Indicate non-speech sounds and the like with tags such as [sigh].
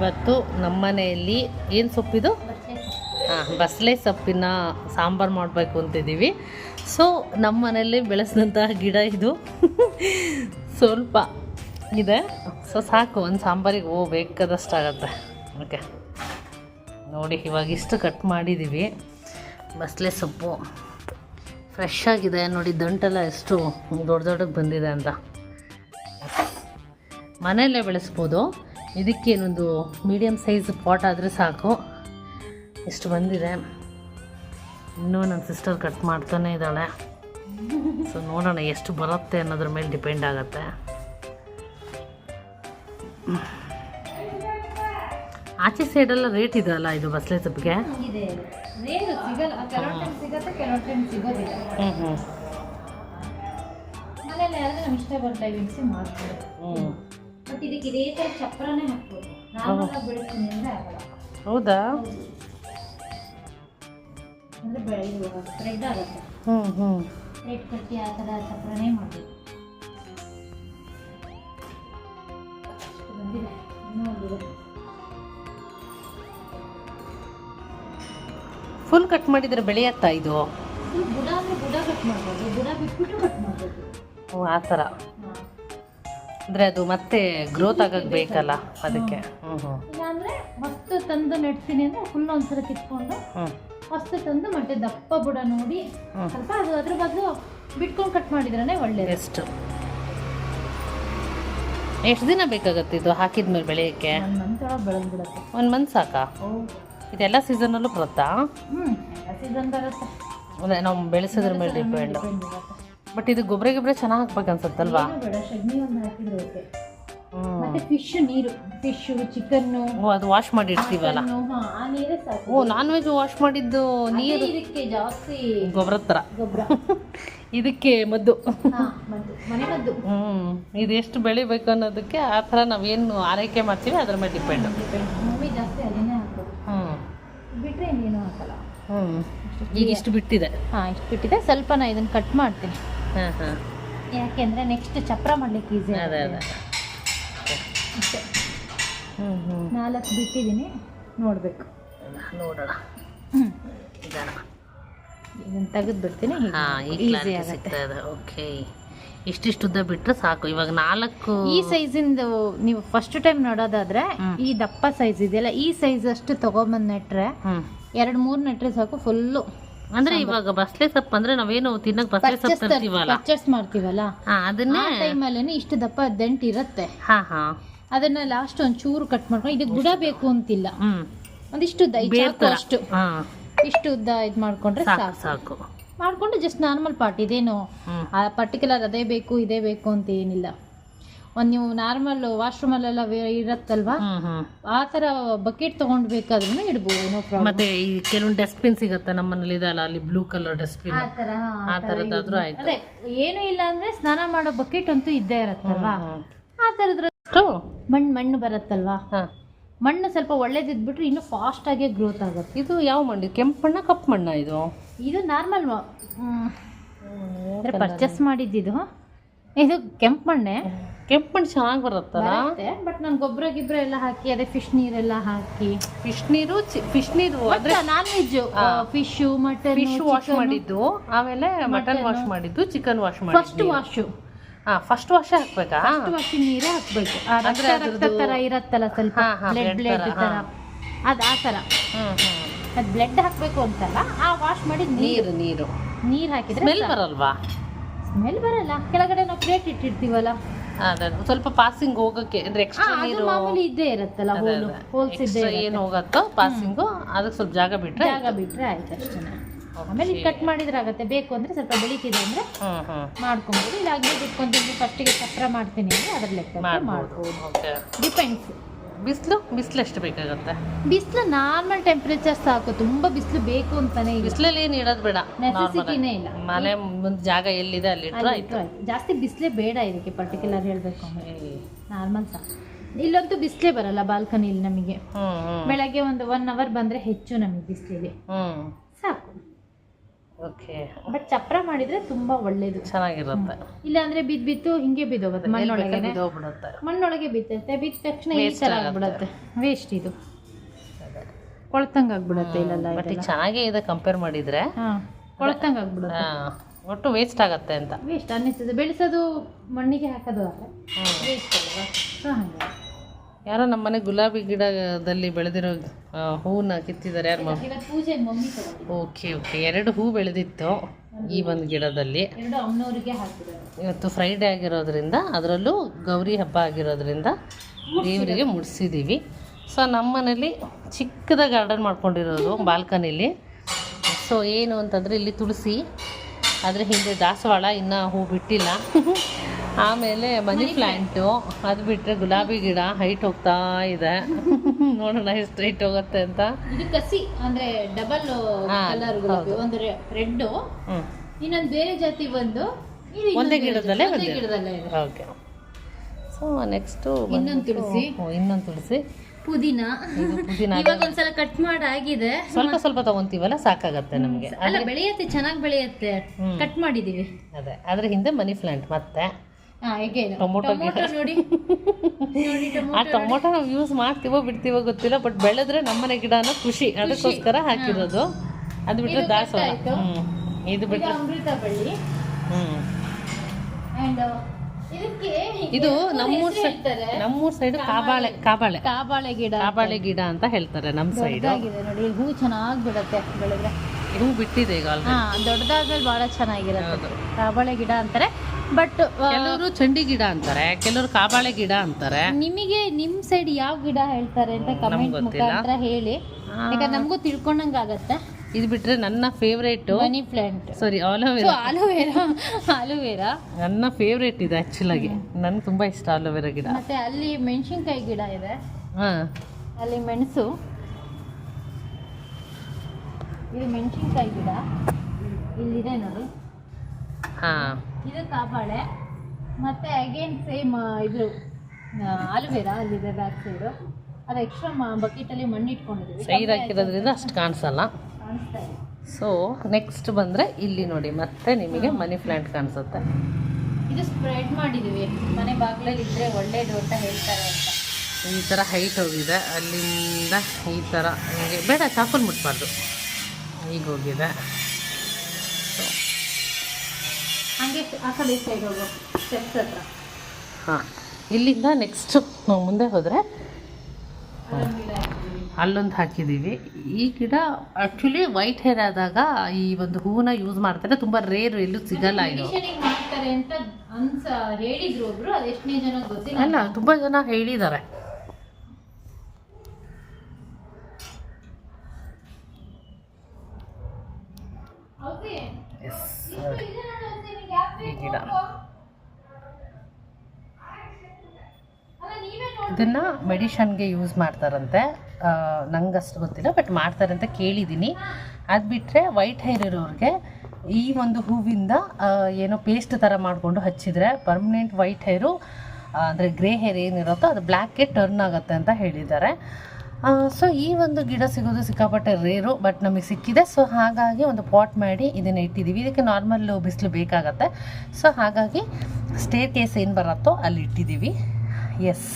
ಇವತ್ತು ನಮ್ಮನೆಯಲ್ಲಿ ಏನು ಸೊಪ್ಪಿದು? ಹಾಂ ಬಸಳೆ ಸೊಪ್ಪಿನ ಸಾಂಬಾರು ಮಾಡಬೇಕು ಅಂತಿದ್ದೀವಿ. ಸೊ ನಮ್ಮ ಮನೆಯಲ್ಲಿ ಬೆಳೆಸಿದಂತಹ ಗಿಡ ಇದು. [laughs] ಸ್ವಲ್ಪ ಇದೆ. ಸೊ ಸಾಕು, ಒಂದು ಸಾಂಬಾರಿಗೆ, ಓ, ಬೇಕಾದಷ್ಟಾಗತ್ತೆ. ಓಕೆ ನೋಡಿ, ಇವಾಗ ಇಷ್ಟು ಕಟ್ ಮಾಡಿದ್ದೀವಿ. ಬಸಳೆ ಸೊಪ್ಪು. ಫ್ರೆಶ್ ಆಗಿದೆ. ನೋಡಿ, ದಂಟೆಲ್ಲ ಎಷ್ಟು ದೊಡ್ಡ ದೊಡ್ಡಕ್ಕೆ ಬಂದಿದೆ ಅಂತ. ಮನೆಯಲ್ಲೇ ಬೆಳೆಸ್ಬೋದು. ಇದಕ್ಕೇನೊಂದು ಮೀಡಿಯಮ್ ಸೈಜ್ ಪಾಟ್ ಆದರೆ ಸಾಕು. ಎಷ್ಟು ಬಂದಿದೆ? ಇನ್ನೂ ನನ್ನ ಸಿಸ್ಟರ್ ಕಟ್ ಮಾಡ್ತಾನೆ ಇದ್ದಾಳೆ. ಸೊ ನೋಡೋಣ ಎಷ್ಟು ಬರುತ್ತೆ ಅನ್ನೋದ್ರ ಮೇಲೆ ಡಿಪೆಂಡ್ ಆಗುತ್ತೆ. ಆಚೆ ಸೈಡೆಲ್ಲ ರೇಟ್ ಇದೆಯಲ್ಲ ಇದು ಬಸಳೆ ಸೊಪ್ಪಿಗೆ ಹ್ಞೂ ಹ್ಞೂ ಬಟ್ ಇದಕ್ಕೆ ಇದೇ ಥರ ಚಪ್ರನೇ ಹಾಕ್ಬೋದು. ನಾರ್ಮಲ್ ಆಗಲ್ಲ. ಹೌದಾ? ಅಂದರೆ ಆಗುತ್ತೆ ಹ್ಞೂ ಹ್ಞೂ ರೇಟ್ ಕಟ್ಟಿ ಆ ಥರ ಬಂದಿದೆ. ಇನ್ನೂ ಒಂದಿದೆ ಫುಲ್ ಕಟ್ ಮಾಡಿದ್ರೆ ಬೆಳೆಯತ್ತಾ ಇದು? ಬುಡ ಅಂದರೆ ಬುಡ ಕಟ್ ಮಾಡ್ಬೋದು. ಬುಡ ಬಿಟ್ಬಿಟ್ಟು ಕಟ್ ಮಾಡ್ಬೋದು. ಓ ಆ ಥರ ಅಂದರೆ ಅದು ಮತ್ತೆ ಗ್ರೋತ್ ಆಗಕ್ಕೆ ಬೇಕಲ್ಲ ಅದಕ್ಕೆ ಹ್ಞೂ ಹ್ಞೂ ಇಲ್ಲಾಂದರೆ ಫಸ್ಟ್ ತಂದು ನೆಡ್ತೀನಿ ಅಂದರೆ ಫುಲ್ ಒಂದ್ಸಲ ಕಿತ್ಕೊಂಡು ಹ್ಞೂ ಫಸ್ಟ್ ತಂದು ಮತ್ತೆ ದಪ್ಪ ಬುಡ ನೋಡಿ ಹ್ಮ್. ಸ್ವಲ್ಪ ಅದು ಅದ್ರ ಬದಲು ಬಿಟ್ಕೊಂಡು ಕಟ್ ಮಾಡಿದ್ರೇ ಒಳ್ಳೇದು. ಬೆಸ್ಟ್ ಎಷ್ಟು ದಿನ ಬೇಕಾಗತ್ತೆ ಇದು ಹಾಕಿದ್ಮೇಲೆ ಬೆಳೆಯೋಕ್ಕೆ? ಒಂದು ಮಂತ್ ಒಳಗೆ ಬೆಳೆದ್ಬಿಡುತ್ತೆ. ಒಂದು ಮಂತ್ ಸಾಕಾ? ಇದೆಲ್ಲ ಸೀಸನಲ್ಲೂ ಬರುತ್ತಾ? ಹ್ಞೂ ಸೀಸನ್ ಬರುತ್ತೆ. ಅಂದರೆ ನಾವು ಬೆಳೆಸೋದ್ರ ಮೇಲೆ ಡಿಪೆಂಡ್ Depend ಇರುತ್ತೆ. ಬಟ್ ಇದು ಗೊಬ್ಬರ ಗೊಬ್ಬರ ಚೆನ್ನಾಗಿ ಹಾಕ್ಬೇಕು ಅನ್ಸುತ್ತಲ್ವಾ? ಬೇಡ ಸಗಣಿ ಒಂದು ಹಾಕಿದ್ರೆ ಓಕೆ. ಹ್ಞೂ ಮತ್ತೆ ಫಿಶ್ ನೀರು ಫಿಶ್ ಚಿಕನ್ನು ಓ ಅದು ವಾಶ್ ಮಾಡಿ ಇಡ್ತೀವಲ್ಲ ಆ ನೀರೇ ಸಾಕು. ಓ ನಾನ್ ವೆಜ್ ವಾಶ್ ಮಾಡಿದ್ದು ನೀರು? ಇದಕ್ಕೆ ಜಾಸ್ತಿ ಗೊಬ್ಬರ ಥರ ಗೊಬ್ಬರ. [laughs] ಇದಕ್ಕೆ ಮದ್ದು. ಮನೆ ಮದ್ದು. ಹ್ಞೂ ಇದು ಎಷ್ಟು ಬೆಳಿಬೇಕು ಅನ್ನೋದಕ್ಕೆ ಆ ಥರ ನಾವೇನು ಆರೈಕೆ ಮಾಡ್ತೀವಿ ಅದ್ರ ಮೇಲೆ ಡಿಪೆಂಡ್ ಮಮ್ಮಿ ಜಾಸ್ತಿ ಅದನ್ನೇ ಹಾಕೋದು. ಹ್ಞೂ ಬಿಟ್ರೆ ಇನ್ನೇನು ಹಾಕಲ್ಲ. ಹ್ಞೂ ಈಗ ಇಷ್ಟು ಬಿಟ್ಟಿದೆ. ಹಾ ಇಷ್ಟು ಬಿಟ್ಟಿದೆ. ಸ್ವಲ್ಪ ನಾ ಇದನ್ನ ಕಟ್ ಮಾಡ್ತೀನಿ. ಯಾಕೆಂದ್ರೆ ನೆಕ್ಸ್ಟ್ ಚಪ್ರ ಮಾಡ್ಲಿಕ್ಕೆ ಈಸಿ ನಾಲ್ಕು ಬಿಟ್ಟಿದ್ದೀನಿ ನೋಡ್ಬೇಕು. ನೋಡೋಣ. ಇದನ್ನ. ತೆಗೆದು ಬಿಡ್ತೀನಿ ಈಸಿ ಆಗುತ್ತೆ. ಓಕೆ ಇಷ್ಟಿಷ್ಟು ಉದ್ದ ಬಿಟ್ಟರೆ ಸಾಕು. ಇವಾಗ ನಾಲ್ಕು ಈ ಸೈಜಿಂದು ನೀವು ಫಸ್ಟ್ ಟೈಮ್ ನೋಡೋದಾದ್ರೆ ಈ ದಪ್ಪ ಸೈಜ್ ಇದೆಯಲ್ಲ ಈ ಸೈಜ್ ಅಷ್ಟು ತಗೊಂಬಂದು ನೆಟ್ರೆ ಎರಡು ಮೂರು ನೆಟ್ರೆ ಸಾಕು ಫುಲ್ಲು ಅಂದ್ರೆ ಇವಾಗ ಬಸ್ಲೆ ಸೊಪ್ಪು ಅಂದ್ರೆ ನಾವೇನು ತಿನ್ನಕ್ ಬಸ್ಲೆ ಸೊಪ್ಪು ತರ್ತೀವಲ್ಲ? ಪರ್ಚೇಸ್ ಮಾಡ್ತೀವಲ್ಲ? ಹಾ ಅದನ್ನೇ ಆ ಅಲ್ಲೇನೆ ಇಷ್ಟು ದಪ್ಪ ದಂಟ್ ಇರುತ್ತೆ. ಹಾ ಹಾ. ಅದನ್ನ ಲಾಸ್ಟ್ ಒಂದ್ ಚೂರು ಕಟ್ ಮಾಡ್ಕೊಂಡು ಇದಕ್ಕೆ ಬುಡ ಬೇಕು ಅಂತಿಲ್ಲ. ಒಂದಿಷ್ಟು ಚಾಕು ಅಷ್ಟು. ಇಷ್ಟು ಉದ್ದ ಇದ್ ಮಾಡ್ಕೊಂಡ್ರೆ ಸಾಕು ಸಾಕು. ಸಾಕು. ಮಾಡ್ಕೊಂಡು ಜಸ್ಟ್ ನಾರ್ಮಲ್ ಪಾರ್ಟ್ ಇದೇನು? ಆ ಪರ್ಟಿಕ್ಯುಲರ್ ಅದೇ ಬೇಕು ಇದೇ ಬೇಕು ಅಂತ ಏನಿಲ್ಲ. ಒಂದು ನೀವು ನಾರ್ಮಲ್ ವಾಶ್ರೂಮಲ್ಲೆಲ್ಲ ಇರತ್ತಲ್ವಾ? ಆ ಥರ ಬಕೆಟ್ ತೊಗೊಂಡು ಬೇಕಾದ್ರೂ ಇಡ್ಬೋದು ನೋ ಪ್ರಾಬ್ಲಮ್ ಮತ್ತೆ ಈ ಕೆಲವೊಂದು ಡಸ್ಟ್ಬಿನ್ ಸಿಗತ್ತೆ ನಮ್ಮನೇಲಿ ಇದಲ್ಲ ಅಲ್ಲಿ ಬ್ಲೂ ಕಲರ್ ಡಸ್ಟ್ಬಿನ್ ಆ ಥರ ಆ ಥರದ್ದಾದ್ರೂ ಆಯ್ತು. ಅದೇ ಏನು ಇಲ್ಲ ಅಂದ್ರೆ ಸ್ನಾನ ಮಾಡೋ ಬಕೆಟ್ ಅಂತೂ ಇದ್ದೇ ಇರತ್ತಲ್ವಾ. ಆ ಥರದ್ರ ಮಣ್ಣು ಮಣ್ಣು ಬರುತ್ತಲ್ವಾ? ಮಣ್ಣು ಸ್ವಲ್ಪ ಒಳ್ಳೇದಿದ್ಬಿಟ್ರೆ ಫಾಸ್ಟ್ ಆಗಿ ಗ್ರೋತ್ ಆಗುತ್ತೆ. ಇದು ಯಾವ ಮಣ್ಣು? ಕೆಂಪು ಮಣ್ಣ ಕಪ್ಪು ಮಣ್ಣ ಇದು? ಇದು ನಾರ್ಮಲ್ ಅಂದರೆ ಪರ್ಚೇಸ್ ಮಾಡಿದ್ದು ಇದು ಕೆಂಪು ಮಣ್ಣೆ. ಕೆಂಪು ಮಣ್ಣು ಚೆನ್ನಾಗಿ ಬರುತ್ತಲ್ಲ? ಬಟ್ ನಾನು ಗೊಬ್ಬರ ಗಿಬ್ಬರ ಎಲ್ಲ ಹಾಕಿ ಅದೇ ಫಿಶ್ ನೀರೆಲ್ಲ ಹಾಕಿ. ಫಿಶ್ ನೀರು ಫಿಶ್ ನೀರು ಅಂದ್ರೆ non veg fish mutton fish wash ಮಾಡಿದ್ದು ಆಮೇಲೆ ಮಟನ್ ವಾಶ್ ಮಾಡಿದ್ದು ಚಿಕನ್ ವಾಶ್ ಫಸ್ಟ್ ಮಾಡಿದ್ದು ವಾಶು ಹಾ ಫಸ್ಟ್ ವಾಶ್ ಹಾಕ್ಬೇಕಾ? ಫಸ್ಟ್ ವಾಶಿ ನೀರೇ ಹಾಕ್ಬೇಕು. ಅಂದ್ರೆ ರಕ್ತ ತರ ಇರತ್ತಲ್ಲ ಸ್ವಲ್ಪ ಬ್ಲಡ್ ಬ್ಲಡ್ ತರ, ಅದ್ ಆ ಹ್ಮ್ ಹ್ಮ್. ಅದ್ ಬ್ಲಡ್ ಹಾಕಬೇಕು ಅಂತಲ್ಲ ಆ ವಾಶ್ ಮಾಡಿ ನೀರು. ನೀರು ನೀರು. ನೀರ್ ಹಾಕಿದ್ರೆ ಸ್ಮೆಲ್ ಬರಲ್ವಾ? ಸ್ಮೆಲ್ ಬರಲ್ಲ. ಕೆಳಗಡೆ ನಾವು ಪ್ಲೇಟ್ ಇಟ್ಟಿರ್ತೀವಲ್ಲ. ಸ್ವಲ್ಪ ಪಾಸಿಂಗ್ ಹೋಗಕ್ಕೆ ಅಂದ್ರೆ ಎಕ್ಸ್ಟ್ರಾ ನೀರು ಮಾಮೂಲಿ ಇದ್ದೇ ಇರತ್ತಲ್ಲ ಹೋಲ್. ಹೋಲ್ಸ್ ಇದ್ದೇ ಏನು ಹೋಗತ್ತೋ ಪಾಸಿಂಗು ಅದಕ್ಕೆ ಸ್ವಲ್ಪ ಜಾಗ ಬಿಟ್ರೆ ಜಾಗ ಬಿಟ್ರೆ ಆಯ್ತು ಅಷ್ಟೇ. ಆಮೇಲೆ ಕಟ್ ಮಾಡಿದ್ರೆ ಆಗತ್ತೆ. ಬೇಕು ಅಂದ್ರೆ ಸ್ವಲ್ಪ ಬೆಳಿತಿದೆ ಅಂದ್ರೆ ಮಾಡ್ಕೊಬೋದು. ಇಲ್ಲ ಇಟ್ಕೊಂತೀನಿ ಫಸ್ಟಿಗೆ ಚಕ್ರ ಮಾಡ್ತೀನಿ ಅಂದ್ರೆ ಅದ್ರ ಲೆಕ್ಕ ಮಾಡ್ಬೋದು. ಡಿಪೆಂಡ್ಸ್ ಬಿಸಿಲು ಬಿಸಿಲು ಎಷ್ಟು ಬೇಕಾಗತ್ತೆ? ಬಿಸಿಲು ನಾರ್ಮಲ್ ಟೆಂಪರೇಚರ್ ಸಾಕು ತುಂಬಾ ಬಿಸಿಲು ಬೇಕು ಅಂತಾನೆ ಇಲ್ಲ. ಬಿಸಿಲಲ್ಲಿ ಏನು ಇಡೋದು ಬೇಡ ನೆಸೆಸಿಟಿನೇ ಇಲ್ಲ. ಮನೆ ಮುಂದೆ ಜಾಗ ಎಲ್ಲಿದೆ ಅಲ್ಲಿ ಇಟ್ರೆ ಆಯ್ತು. ಜಾಸ್ತಿ ಬಿಸಿಲೇ ಬೇಡ ಇದಕ್ಕೆ ಪರ್ಟಿಕ್ಯುಲರ್ ಹೇಳಬೇಕು. ಅಂದ್ರೆ ನಾರ್ಮಲ್ ಸಾಕು ಇಲ್ಲಂತೂ ಬಿಸಿಲೇ ಬರಲ್ಲ ಬಾಲ್ಕನಿಲಿ ನಮಗೆ. ಬೆಳಗ್ಗೆ ಒಂದು ಒನ್ ಅವರ್ ಬಂದ್ರೆ ಹೆಚ್ಚು ನಮಗೆ ಬಿಸಿಲಿಗೆ. ಓಕೆ ಬಟ್ ಚಪ್ರ ಮಾಡಿದ್ರೆ ತುಂಬಾ ಒಳ್ಳೇದು. ಚೆನ್ನಾಗಿರುತ್ತೆ. ಇಲ್ಲ ಅಂದ್ರೆ ಬಿದ್ದು ಬಿತ್ತು ಹಿಂಗೆ ಬಿದ್ದೋಗುತ್ತೆ ಮಣ್ಣೊಳಗೆ ಬಿದ್ದೋಗ್ಬಿಡುತ್ತೆ ಮಣ್ಣೊಳಗೆ ಬಿತ್ತೈತೆ ಬಿದ್ದ ತಕ್ಷಣ ಈ ತರ ವೇಸ್ಟ್ ಇದು. ಕೊಳತಂಗ್ ಆಗ್ಬಿಡತ್ತೆ ಇಲ್ಲೆಲ್ಲ ಬಟ್ ಚೆನ್ನಾಗೇ ಇದೆ ಕಂಪೇರ್ ಮಾಡಿದ್ರೆ. ಕೊಳ್ತಂಗ್ ಆಗ್ಬಿಡುತ್ತೆ. ಒಟ್ಟು ವೇಸ್ಟ್ ಆಗತ್ತೆ ಅಂತ. ವೇಸ್ಟ್ ಅನ್ನಿಸ್ತದೆ. ಬೆಳೆಸೋದು ಮಣ್ಣಿಗೆ ಹಾಕೋದು ಅಲ್ಲ. ವೇಸ್ಟ್ ಅಲ್ವಾ? ಸೊ ಹಂಗೆ. ಯಾರೋ ನಮ್ಮ ಮನೆ ಗುಲಾಬಿ ಗಿಡದಲ್ಲಿ ಬೆಳೆದಿರೋ ಹೂವನ್ನ ಕಿತ್ತಿದ್ದಾರೆ. ಯಾರು ಪೂಜೆ ಓಕೆ ಓಕೆ. ಎರಡು ಹೂ ಬೆಳೆದಿತ್ತು ಈ ಒಂದು ಗಿಡದಲ್ಲಿ. ಇವತ್ತು ಫ್ರೈಡೇ ಆಗಿರೋದ್ರಿಂದ ಅದರಲ್ಲೂ ಗೌರಿ ಹಬ್ಬ ಆಗಿರೋದ್ರಿಂದ ದೇವರಿಗೆ ಮುಡಿಸಿದ್ದೀವಿ ಸೊ ನಮ್ಮ ಮನೇಲಿ ಚಿಕ್ಕದ ಗಾರ್ಡನ್ ಮಾಡ್ಕೊಂಡಿರೋದು ಬಾಲ್ಕನಿಲಿ. ಸೊ ಏನು ಅಂತಂದರೆ ಇಲ್ಲಿ ತುಳಸಿ ಆದರೆ ಹಿಂದೆ ದಾಸವಾಳ ಇನ್ನೂ ಹೂ ಬಿಟ್ಟಿಲ್ಲ. [laughs] ಆಮೇಲೆ ಮನಿ ಪ್ಲ್ಯಾಂಟು ಅದು ಬಿಟ್ಟರೆ ಗುಲಾಬಿ ಗಿಡ ಹೈಟ್ ಹೋಗ್ತಾ ಇದೆ. [laughs] ನೋಡೋಣ ಎಷ್ಟು ಹೈಟ್ ಹೋಗುತ್ತೆ ಅಂತ. ಇದು ಕಸಿ ಅಂದ್ರೆ ಡಬಲ್ ಕಲರ್ ಗುಲಾಬಿ ಒಂದು ರೆಡ್ ಇನ್ನೊಂದು ಬೇರೆ ಜಾತಿ ಬಂದು ಒಂದೇ ಗಿಡದಲ್ಲೇ. ಒಂದೇ ಗಿಡದಲ್ಲೇ ಓಕೆ. ಸೊ ನೆಕ್ಸ್ಟು ಇನ್ನೊಂದು ತುಳಸಿ. ಇನ್ನೊಂದು ತುಳಸಿ. ಪುದೀನ. ಇವಾಗ ಒಂದ್ಸಲ ಕಟ್ ಮಾಡಿ ಆಗಿದೆ. ಸ್ವಲ್ಪ ಸ್ವಲ್ಪ ತಗೊಂತೀವಲ್ಲ ಸಾಕಾಗತ್ತೆ ನಮಗೆ. ಅಲ್ಲ ಬೆಳೆಯತ್ತೆ ಚೆನ್ನಾಗಿ ಬೆಳೆಯುತ್ತೆ. ಕಟ್ ಮಾಡಿದೀವಿ. ಅದೇ. ಅದ್ರ ಹಿಂದೆ ಮನಿ ಪ್ಲಾಂಟ್ ಮತ್ತೆ. [laughs] ಟೊಮೊಟೊ ಆ ಟೊಮೊಟೊ ನಾವು ಯೂಸ್ ಮಾಡ್ತೀವೋ ಬಿಡ್ತೀವೋ ಗೊತ್ತಿಲ್ಲ ಬಟ್ ಬೆಳೆದ್ರೆ ನಮ್ಮನೆ ಗಿಡ ಅನ್ನೋ ಖುಷಿ. ಅದಕ್ಕೋಸ್ಕರ ಹಾಕಿರೋದು. ಅದು ಬಿಟ್ರೆ ಇದು ದಾಸವಾಳ. ಇದು ಬಿಟ್ರೆ ಅಮೃತ ಬಳ್ಳಿ. ಇದು ನಮ್ಮೂರ್ ಸೈಡ್ ನಮ್ಮೂರ್ ಸೈಡ್ ಕಾಬಾಳೆ. ಕಾಬಾಳೆ ಕಾಬಾಳೆ. ಗಿಡ ಕಾಬಾಳೆ ಗಿಡ ಅಂತ ಹೇಳ್ತಾರೆ ನಮ್ಮ ಸೈಡ್. ನೋಡಿ ಹೂ ಚೆನ್ನಾಗಿ ಬಿಡುತ್ತೆ ಬೆಳೆದ್ರೆ. ಹೂ ಬಿಟ್ಟಿದೆ ಈಗ ದೊಡ್ಡದಾದ್ಮೇಲೆ ಬಹಳ ಚೆನ್ನಾಗಿರುತ್ತೆ. ಕಾಬಾಳೆ ಗಿಡ ಅಂತಾರೆ. ಬಟ್ ಕೆಲವರು ಚಂಡಿ ಗಿಡ ಅಂತಾರೆ ಕೆಲವರು ಕಾಬಾಳೆ ಗಿಡ ಅಂತಾರೆ. ನಿಮಗೆ ನಿಮ್ ಸೈಡ್ ಯಾವ ಗಿಡ ಹೇಳ್ತಾರೆ ಅಂತ ಕಮೆಂಟ್. ಮುಖಾಂತರ ಹೇಳಿ. ಯಾಕಂದ್ರೆ ನಮಗೂ ತಿಳ್ಕೊಂಡಂಗ ಆಗತ್ತೆ. ಇದು ಬಿಟ್ರೆ ನನ್ನ favourite money plant sorry aloe vera aloe vera aloe vera ನನ್ನ ಫೇವ್ರೇಟ್ ಇದೆ ಆಗಿ. ನನ್ಗೆ ತುಂಬಾ ಇಷ್ಟ ಆಲೋವೆರಾ ಗಿಡ. ಮತ್ತೆ ಅಲ್ಲಿ ಮೆಣಸಿನ್ಕಾಯಿ ಗಿಡ ಇದೆ. ಹಾಂ. ಅಲ್ಲಿ ಮೆಣಸು. ಇದು ಮೆಣಸಿನ್ಕಾಯಿ ಗಿಡ. ಇಲ್ಲಿದೆ ನೋಡಿ. ಹಾಂ. ಇದು ಕಾಬಾಳೆ ಮತ್ತು ಅಗೇನ್ ಸೇಮ್ ಇದು ಆಲೋವೆರಾ ಅಲ್ಲಿದೆ ಬ್ಯಾಕ್ ಸೈಡು ಅದು ಎಕ್ಸ್ಟ್ರಾ ಬಕೆಟಲ್ಲಿ ಮಣ್ಣು ಇಟ್ಕೊಂಡಿದ್ದೀವಿ ಸೈಡ್ ಹಾಕಿರೋದ್ರಿಂದ ಅಷ್ಟು ಕಾಣಿಸಲ್ಲ. ಕಾಣಿಸ್ತಾ ಇದೆ. ಸೊ ನೆಕ್ಸ್ಟ್ ಬಂದರೆ ಇಲ್ಲಿ ನೋಡಿ ಮತ್ತೆ ನಿಮಗೆ ಮನಿ ಪ್ಲ್ಯಾಂಟ್ ಕಾಣಿಸುತ್ತೆ. ಇದು ಸ್ಪ್ರೆಡ್ ಮಾಡಿದ್ದೀವಿ. ಮನೆ ಬಾಗಿಲಲ್ಲಿ ಇದ್ದರೆ ಒಳ್ಳೇದು ಅಂತ ಹೇಳ್ತಾರೆ ಅಂತ. ಈ ಥರ ಹೈಟ್ ಹೋಗಿದೆ. ಅಲ್ಲಿಂದ ಈ ಥರ ಹಿಂಗೆ ಬೇಡ ಚಾಕುಲ್ ಮುಟ್ಬಾರ್ದು. ಈಗ ಹೋಗಿದೆ. ಹಂಗೆ ಆ ಕಡೆ ಸೈಡ್ ಹೋಗೋ. ಸ್ಟೆಪ್ಸ್ ಹತ್ರ. ಹಾಂ. ಇಲ್ಲಿಂದ ನೆಕ್ಸ್ಟ್ ನಾವು ಮುಂದೆ ಹೋದರೆ ಅಲ್ಲೊಂದ್ ಹಾಕಿದ್ದೀವಿ ಈ ಗಿಡ ಆ್ಯಕ್ಚುಲಿ ವೈಟ್ ಹೇರ್ ಆದಾಗ ಈ ಒಂದು ಹೂವನ್ನ ಯೂಸ್ ಮಾಡ್ತಾರೆ. ತುಂಬ ರೇರ್ ಎಲ್ಲೂ ಸಿಗಲ್ಲ ಇದು. ಅಲ್ಲ ತುಂಬ ಜನ ಹೇಳಿದ್ದಾರೆ ಹೌದೇ? ಎಸ್ ಇದು ಇದೆ ನೋಡು ಹೌದೇ, ನಿಂಗೆ ಯಾವ್ದು ಈ ಬೇಕು ಗಿಡ. ಹೋಗು. ಅಲ್ಲ ನೀವೇ ನೋಡಿ ಇದನ್ನು ಮೆಡಿಷನ್ಗೆ ಯೂಸ್ ಮಾಡ್ತಾರಂತೆ. ನಂಗೆ ಅಷ್ಟು ಗೊತ್ತಿಲ್ಲ, ಬಟ್ ಮಾಡ್ತಾರೆ ಅಂತ ಕೇಳಿದ್ದೀನಿ. ಅದು ಬಿಟ್ಟರೆ ವೈಟ್ ಹೇರ್ ಇರೋರಿಗೆ ಈ ಒಂದು ಹೂವಿಂದ ಏನೋ ಪೇಸ್ಟ್ ಥರ ಮಾಡಿಕೊಂಡು ಹಚ್ಚಿದರೆ ಪರ್ಮನೆಂಟ್ ವೈಟ್ ಹೇರು ಅಂದರೆ ಗ್ರೇ ಹೇರ್ ಏನಿರುತ್ತೋ ಅದು ಬ್ಲ್ಯಾಕ್ಗೆ ಟರ್ನ್ ಆಗುತ್ತೆ ಅಂತ ಹೇಳಿದ್ದಾರೆ. ಸೊ ಈ ಒಂದು ಗಿಡ ಸಿಗೋದು ಸಿಕ್ಕಾಪಟ್ಟೆ ರೇರು ಬಟ್ ನಮಗೆ ಸಿಕ್ಕಿದೆ. ಸೊ ಹಾಗಾಗಿ ಒಂದು ಪಾಟ್ ಮಾಡಿ ಇದನ್ನು ಇಟ್ಟಿದ್ದೀವಿ ಇದಕ್ಕೆ ನಾರ್ಮಲ್ ಬಿಸಿಲು ಬೇಕಾಗತ್ತೆ. ಸೊ ಹಾಗಾಗಿ ಸ್ಟೇರ್ ಕೇಸ್ ಏನು ಬರುತ್ತೋ ಅಲ್ಲಿ ಇಟ್ಟಿದ್ದೀವಿ ಎಸ್